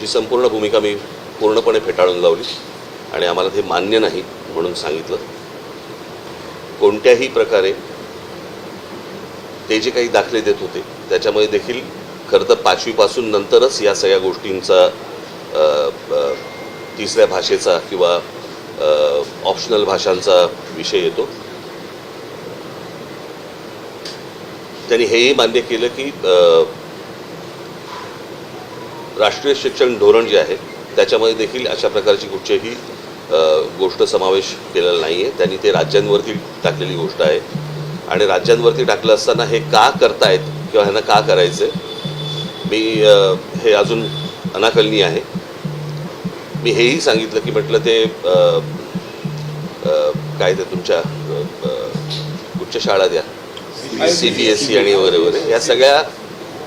जी संपूर्ण भूमिका मी पूर्णपणे फेटाळून लावली आणि आम्हाला ते मान्य नाही म्हणून सांगितलं. कोणत्याही प्रकारे ते जे काही दाखले देत होते त्याच्यामध्ये देखील खरं तर पाचवीपासून नंतरच या सगळ्या गोष्टींचा तिसऱ्या भाषेचा किंवा ऑप्शनल भाषांचा विषय येतो. त्यांनी हेही मान्य केलं की राष्ट्रीय शिक्षण धोरण जे आहे त्याच्यामध्ये देखील अशा प्रकारची कुठचीही गोष्ट समावेश केलेला नाही आहे त्यांनी ते राज्यांवरती टाकलेली गोष्ट आहे. आणि राज्यांवरती टाकलं असताना हे का करतायत किंवा ह्यांना का करायचं मी हे अजून अनाकलनीय आहे. मी हेही सांगितलं की म्हटलं ते काय ते तुमच्या उच्च शाळा द्या. सी बी एस सी आणि वगैरे वगैरे. या सगळ्या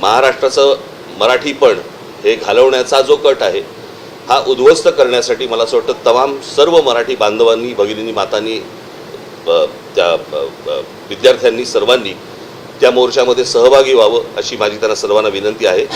महाराष्ट्राचं मराठीपण हे घालवण्याचा जो कट आहे हा उद्ध्वस्त करण्यासाठी मला असं वाटतं तमाम सर्व मराठी बांधवांनी भगिनींनी मातांनी त्या विद्यार्थ्यांनी सर्वांनी त्या मोर्चामध्ये सहभागी व्हावं अशी माझी त्यांना सर्वांना विनंती आहे.